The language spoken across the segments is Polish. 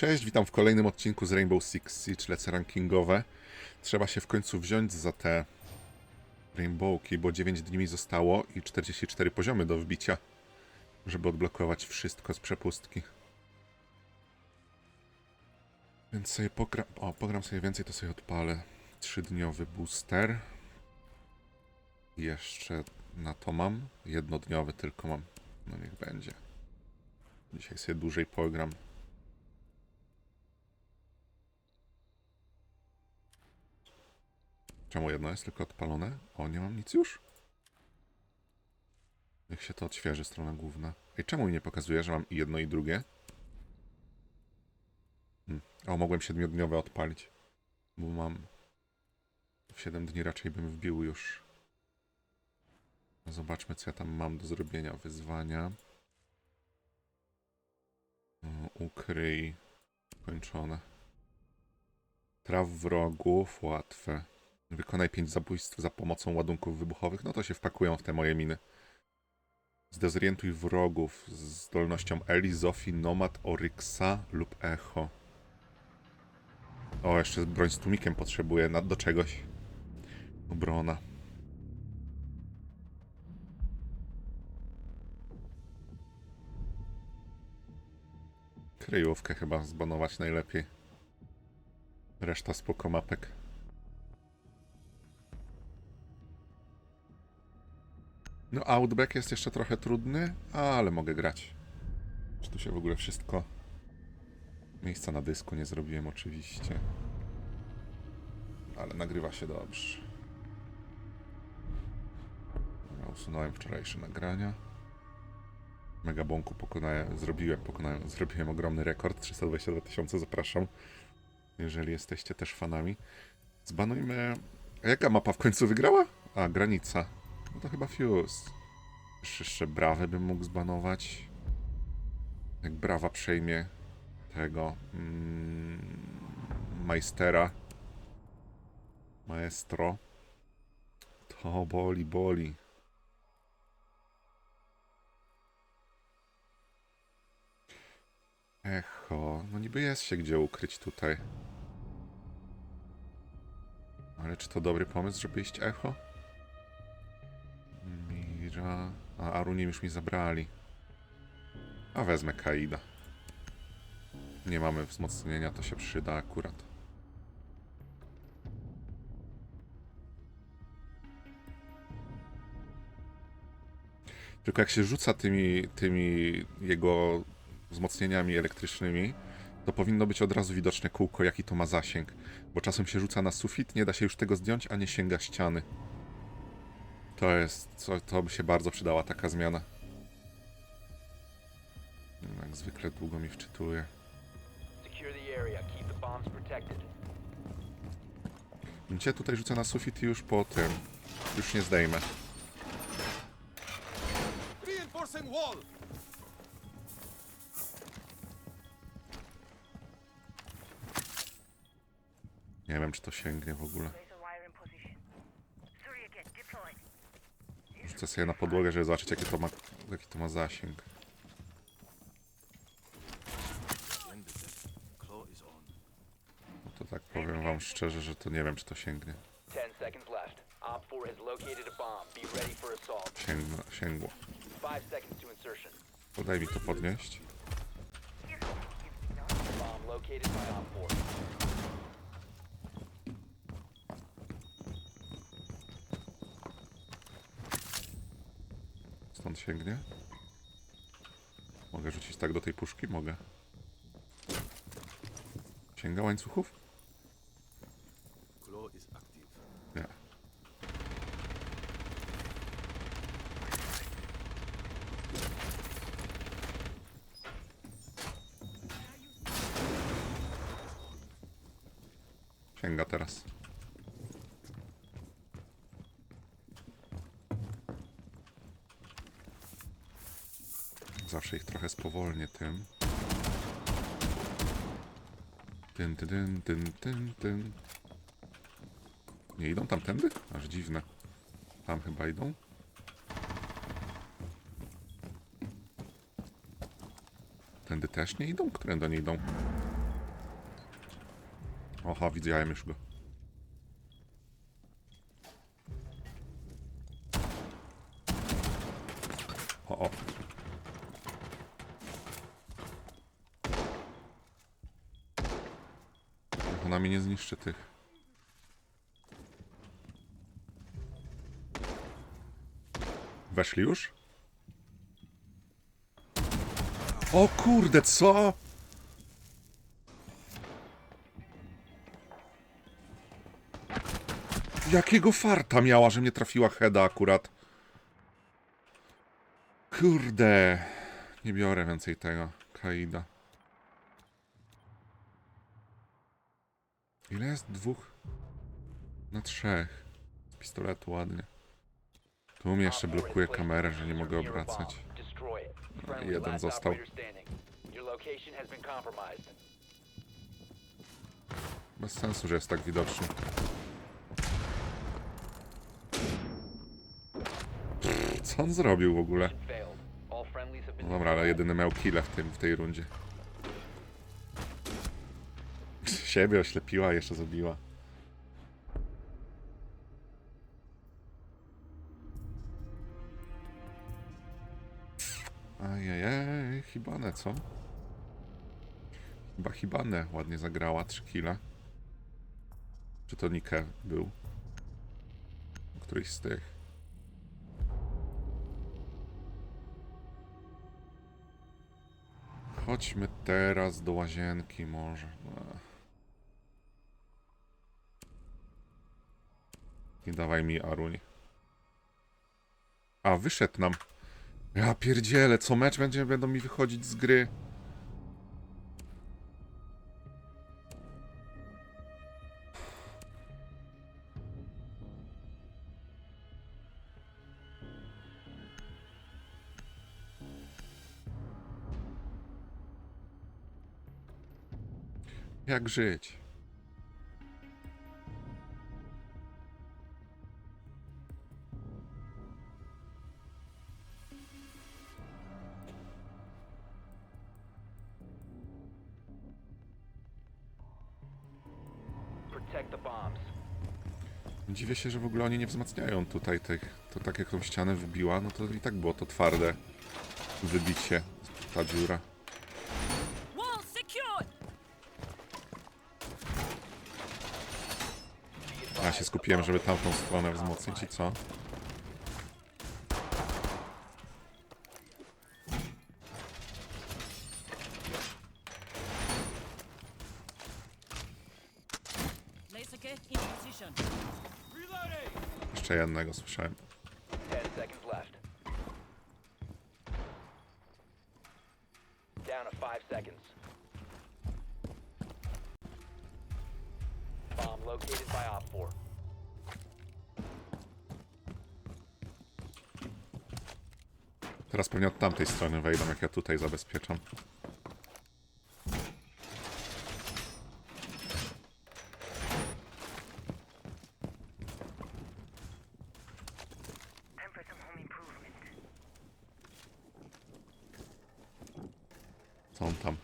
Cześć, witam w kolejnym odcinku z Rainbow Six Siege, lecę rankingowe. Trzeba się w końcu wziąć za te Rainbowki, bo 9 dni mi zostało i 44 poziomy do wbicia, żeby odblokować wszystko z przepustki. Więc sobie pogram, o, pogram sobie więcej, to sobie odpalę trzydniowy booster. I jeszcze na to mam, jednodniowy tylko mam, no niech będzie. Dzisiaj sobie dłużej pogram. Czemu jedno jest tylko odpalone? O, nie mam nic już? Niech się to odświeży, strona główna. Ej, czemu mi nie pokazuje, że mam i jedno i drugie? Hmm. O, mogłem siedmiodniowe odpalić. Bo mam... W 7 dni raczej bym wbił już. No zobaczmy, co ja tam mam do zrobienia. Wyzwania. Ukryj. Kończone. Traw wrogów, łatwe. Wykonaj 5 zabójstw za pomocą ładunków wybuchowych. No to się wpakują w te moje miny. Zdezorientuj wrogów z zdolnością Eli, Zofii, Nomad, Oryxa lub Echo. O, jeszcze broń z tłumikiem potrzebuję na, do czegoś. Obrona. Kryjówkę chyba zbanować najlepiej. Reszta spoko mapek. No, Outback jest jeszcze trochę trudny, ale mogę grać. Czy tu się w ogóle wszystko. Miejsca na dysku nie zrobiłem oczywiście. Ale nagrywa się dobrze. Dobra, usunąłem wczorajsze nagrania. Megabonku pokonałem, zrobiłem, pokonałem, zrobiłem ogromny rekord. 322 tysiące, zapraszam. Jeżeli jesteście też fanami. Zbanujmy... A jaka mapa w końcu wygrała? A, granica. No to chyba Fuse. Jeszcze, Brawę bym mógł zbanować. Jak Brawa przejmie tego mm, Majstera. Maestro. To boli, boli. Echo. No niby jest się gdzie ukryć tutaj. Ale czy to dobry pomysł, żeby iść echo? Mira. A Arunim już mi zabrali. A wezmę Kaida. Nie mamy wzmocnienia, to się przyda akurat. Tylko jak się rzuca tymi, tymi jego wzmocnieniami elektrycznymi, to powinno być od razu widoczne kółko, jaki to ma zasięg. Bo czasem się rzuca na sufit, nie da się już tego zdjąć, a nie sięga ściany. To jest, co, to by się bardzo przydała taka zmiana. Jak zwykle długo mi wczytuje. Cię tutaj rzucę na sufit i już po tym. Już nie zdejmę. Nie wiem, czy to sięgnie w ogóle. Rzucę sobie na podłogę, żeby zobaczyć, jaki to ma, jaki to ma zasięg. No to tak powiem wam szczerze, że to nie wiem, czy to sięgnie. 10 seconds left. Op 4 has located a bomb. Be ready for assault. Sięgno, sięgło. 5 seconds to insertion. Podaj mi to podnieść. Sięgnie. Mogę rzucić tak do tej puszki? Mogę. Sięga łańcuchów? Claw is active. Nie. Sięga teraz. Zawsze ich trochę spowolnię tym. Tyn, tyn, tyn, tyn, tyn. Nie idą tamtędy? Aż dziwne. Tam chyba idą. Tędy też nie idą? Którędy nie idą? Oha, widziałem już go. O, o. Ona zniszczy tych. Weszli już? O kurde, co? Jakiego farta miała, że mnie trafiła Heda akurat? Kurde. Nie biorę więcej tego. Kaida. Ile jest? Dwóch? Na trzech. Z pistoletu ładnie. Tu mi jeszcze blokuje kamerę, że nie mogę obracać. No, jeden został. Bez sensu, że jest tak widoczny. Pff, Co on zrobił w ogóle? No dobra, ale jedyny miał killa w, tym, w tej rundzie. Siebie oślepiła, jeszcze zabiła. Ajajaj, Hibane, co? Chyba Hibane ładnie zagrała, 3 killa. Czy to Nike był? Któryś z tych. Chodźmy teraz do łazienki może. Nie dawaj mi Aruń. A, wyszedł nam. Ja pierdzielę, co mecz będzie, będą mi wychodzić z gry. Jak żyć? Dziwię się, że w ogóle oni nie wzmacniają tutaj tych. To tak jak tą ścianę wybiła, no to i tak było to twarde wybicie, ta dziura. Ja się skupiłem, żeby tamtą stronę wzmocnić i co? Jednego słyszałem. 10 seconds left. Down to 5 seconds. Bomb located by Op 4. Teraz pewnie od tamtej strony wejdą, jak ja tutaj zabezpieczam. Co on tam?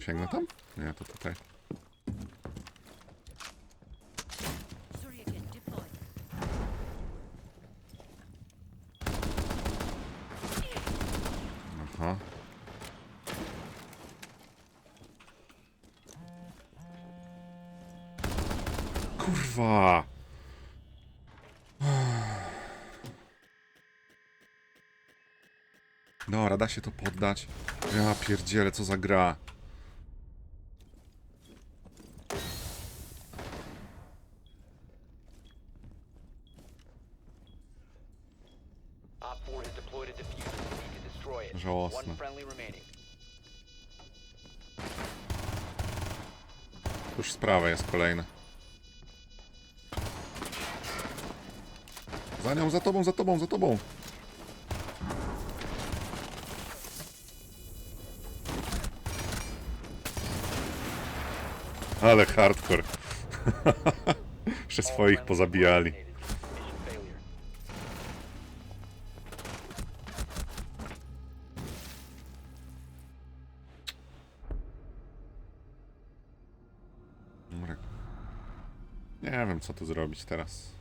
Sięgnę tam? Nie, to tutaj. Kurwa! Dobra, da się to poddać. Ja pierdzielę, co za gra. Op 4 has deployed a diffuser. You need to destroy it. Żałosne. Już sprawa jest kolejna. Za nią, za tobą, za tobą, za tobą. Ale hardcore. Jeszcze swoich pozabijali. Nie wiem, co tu zrobić teraz.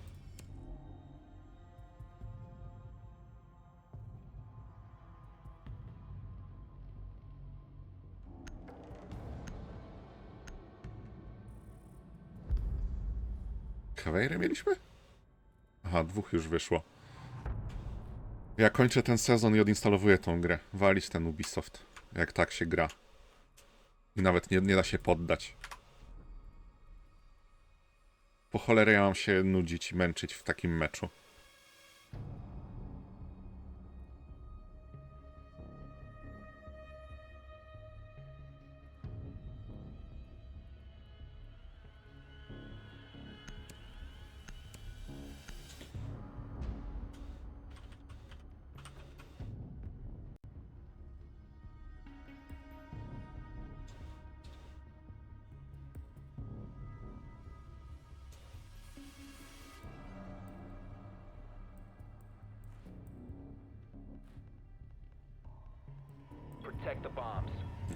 Kawejrę mieliśmy? Aha, dwóch już wyszło. Ja kończę ten sezon i odinstalowuję tą grę. Walić ten Ubisoft. Jak tak się gra. I nawet nie, nie da się poddać. Po cholerę ja mam się nudzić i męczyć w takim meczu.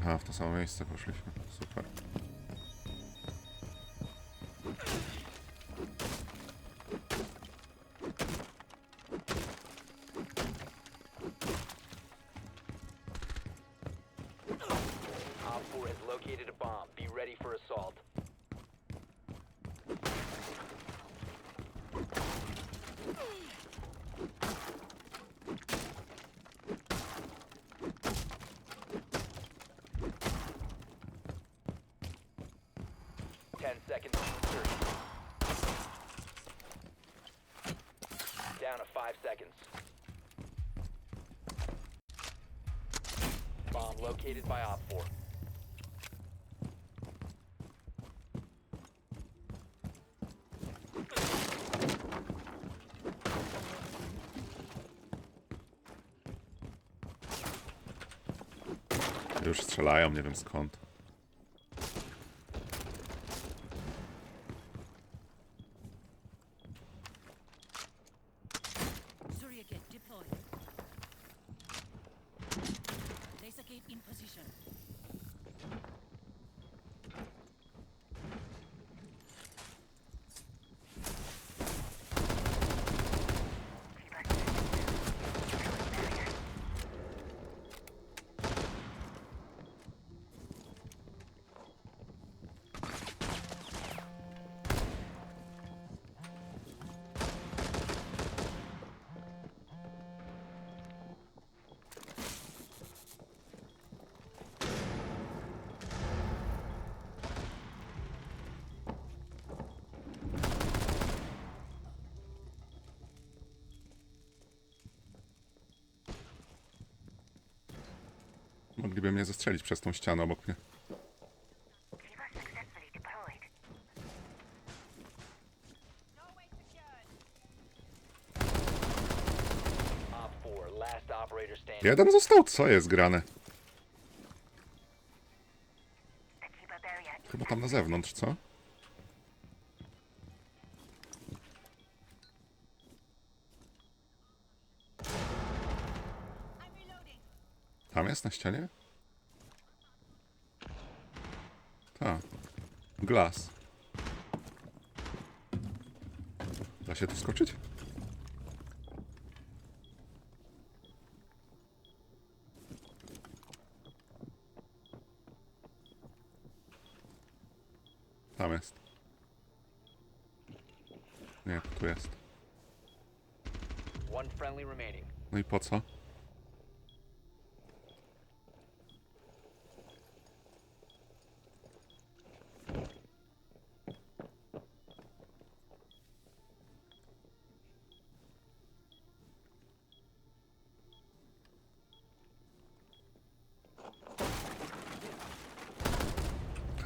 Aha, w to samo miejsce poszliśmy. Super. Op 4 has located a bomb. Be ready for assault. Located by Op 4. Już strzelają, nie wiem skąd. Mogliby mnie zastrzelić przez tą ścianę obok mnie. Cleaver successfully deployed. Op 4, last operator standing. Jeden został? Co jest grane? Chyba tam na zewnątrz, co? Jest na ścianie? Tak. Glas. Da się tu skoczyć? Tam jest. Nie, tu jest. No i po co?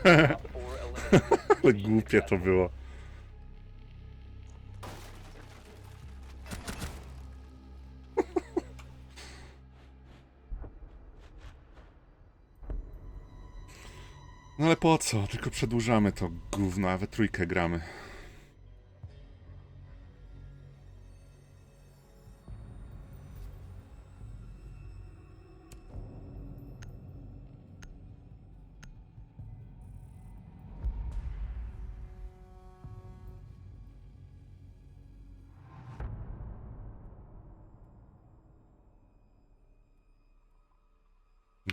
Op 4 eliminated. Głupie to było. No ale po co? Tylko przedłużamy to gówno, a we trójkę gramy.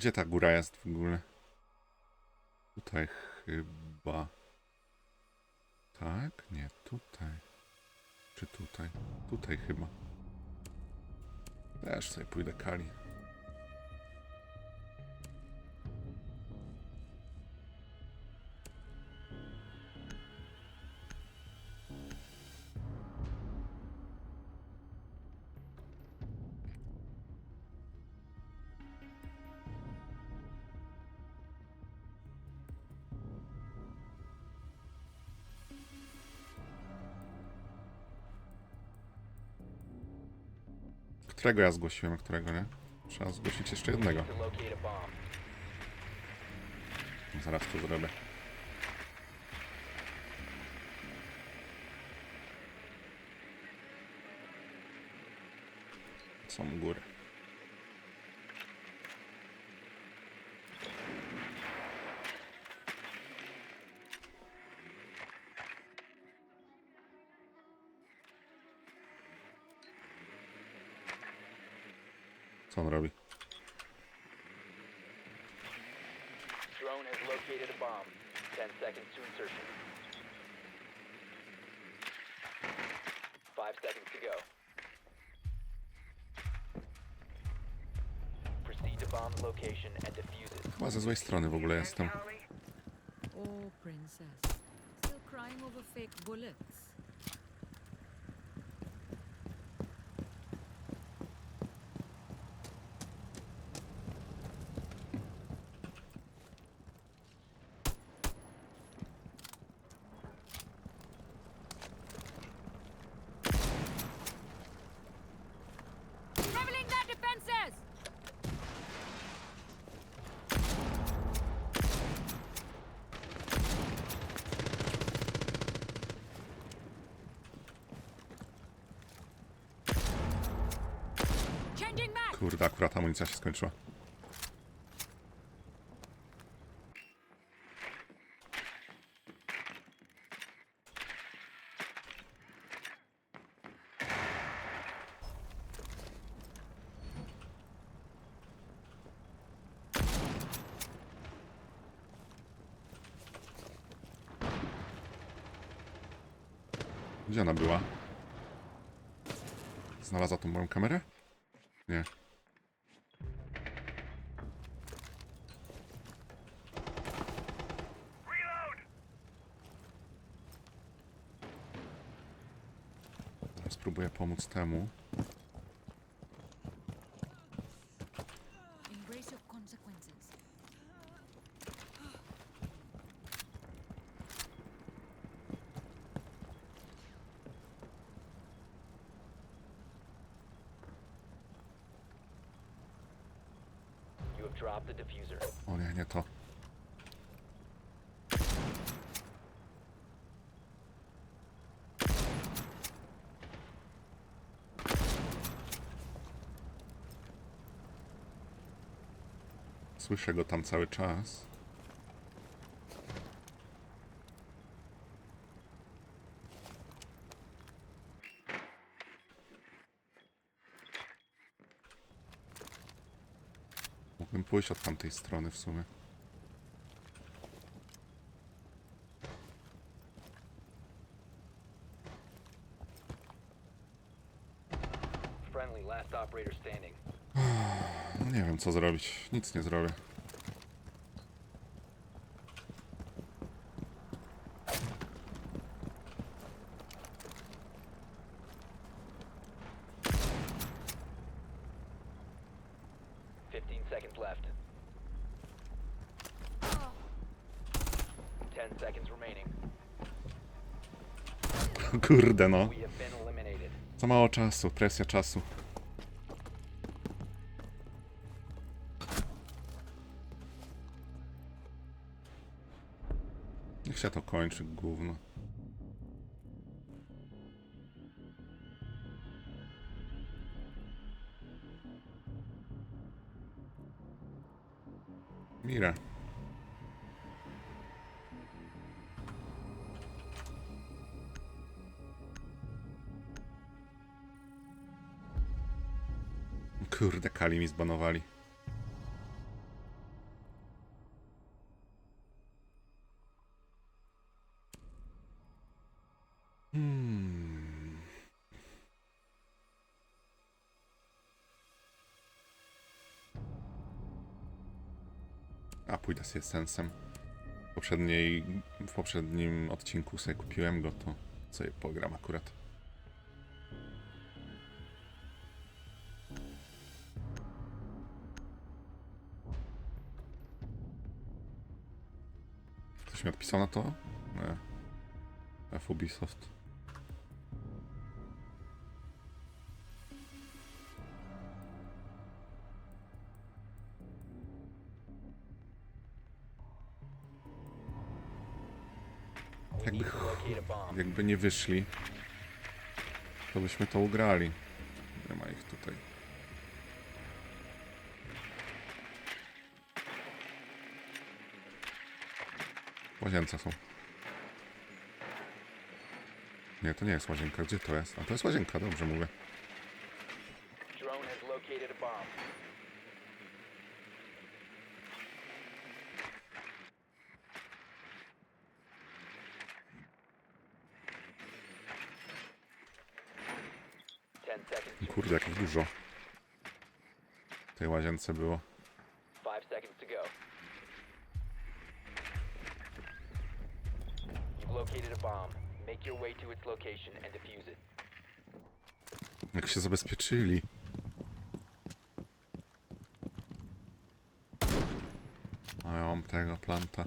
Gdzie ta góra jest w ogóle? Tutaj chyba. Tak? Nie, tutaj. Czy tutaj? Tutaj chyba. Też sobie pójdę Kali. Którego ja zgłosiłem, którego nie? Trzeba zgłosić jeszcze jednego. Zaraz to zrobię. Są góry. Co on robi? Drone has located a bomb. 10 seconds to insertion. 5 seconds to go. Proceed to bomb location and defuse it. Chyba ze złej strony w ogóle jestem. Oh, princess. Still crying over fake bullets. Kurde, akurat amunicja się skończyła. Gdzie ona była? Znalazła tą moją kamerę? Nie. Teraz spróbuję pomóc temu. Embrace your consequences. You have dropped the diffuser. O nie, nie to. Słyszę go tam cały czas. Mógłbym pójść od tamtej strony w sumie. Friendly, last operator standing. No nie wiem co zrobić. Nic nie zrobię. Kurde no. Za mało czasu, presja czasu. Się to kończy, gówno. Mira. Kurde, Kali mi zbanowali. Z sensem. W, poprzedniej, w poprzednim odcinku sobie kupiłem go, to sobie pogram akurat. Ktoś mi odpisał na to? Nie. F Ubisoft. Jakby, jakby nie wyszli, to byśmy to ugrali. Nie ma ich tutaj. Łazience są. Nie, to nie jest łazienka. Gdzie to jest? A to jest łazienka, dobrze mówię. Drone has located a bomb. Ten seconds. to Kurde, jak ich dużo. Łazience było. Five seconds to go. You've located a bomb. Make your way to its location and defuse it. Jak się zabezpieczyli. A ja mam tego planta.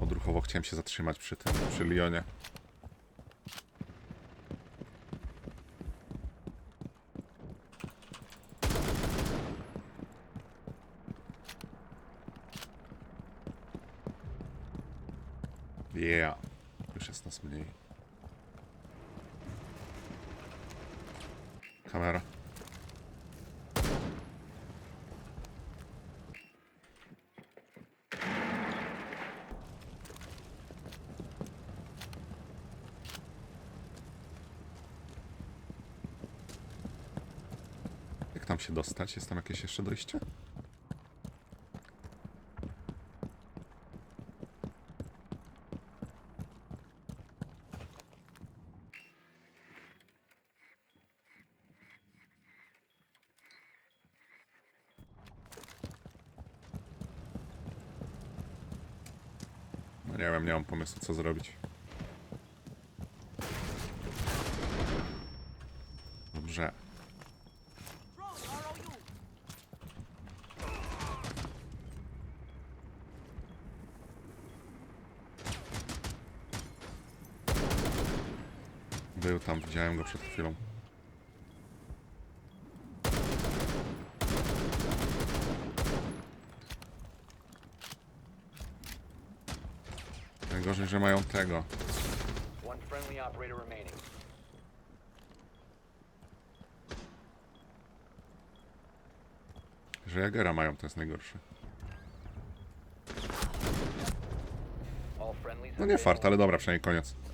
Odruchowo chciałem się zatrzymać przy tym, przy Lionie. Yeah. Już jest nas mniej. Kamera. Jak tam się dostać? Jest tam jakieś jeszcze dojście? No nie wiem, nie mam pomysłu co zrobić. Dobrze. Był tam, widziałem go przed chwilą. Najgorzej, że mają tego. One friendly operator remaining. Że Jagera mają, to jest najgorsze. No nie fart, ale dobra, przynajmniej koniec.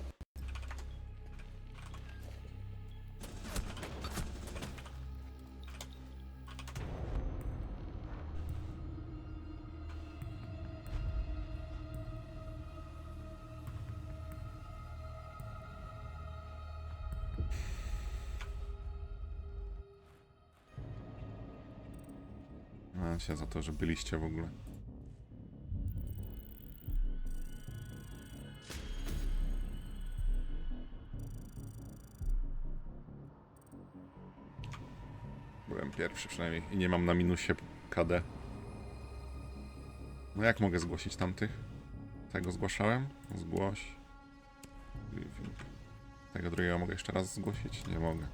Się za to, że byliście w ogóle. Byłem pierwszy przynajmniej i nie mam na minusie KD. No jak mogę zgłosić tamtych? Tego zgłaszałem? Zgłoś. Tego drugiego mogę jeszcze raz zgłosić? Nie mogę.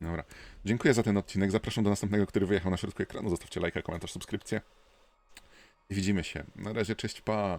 Dobra. Dziękuję za ten odcinek. Zapraszam do następnego, który wyjechał na środku ekranu. Zostawcie lajka, komentarz, subskrypcję. I widzimy się. Na razie, cześć, pa!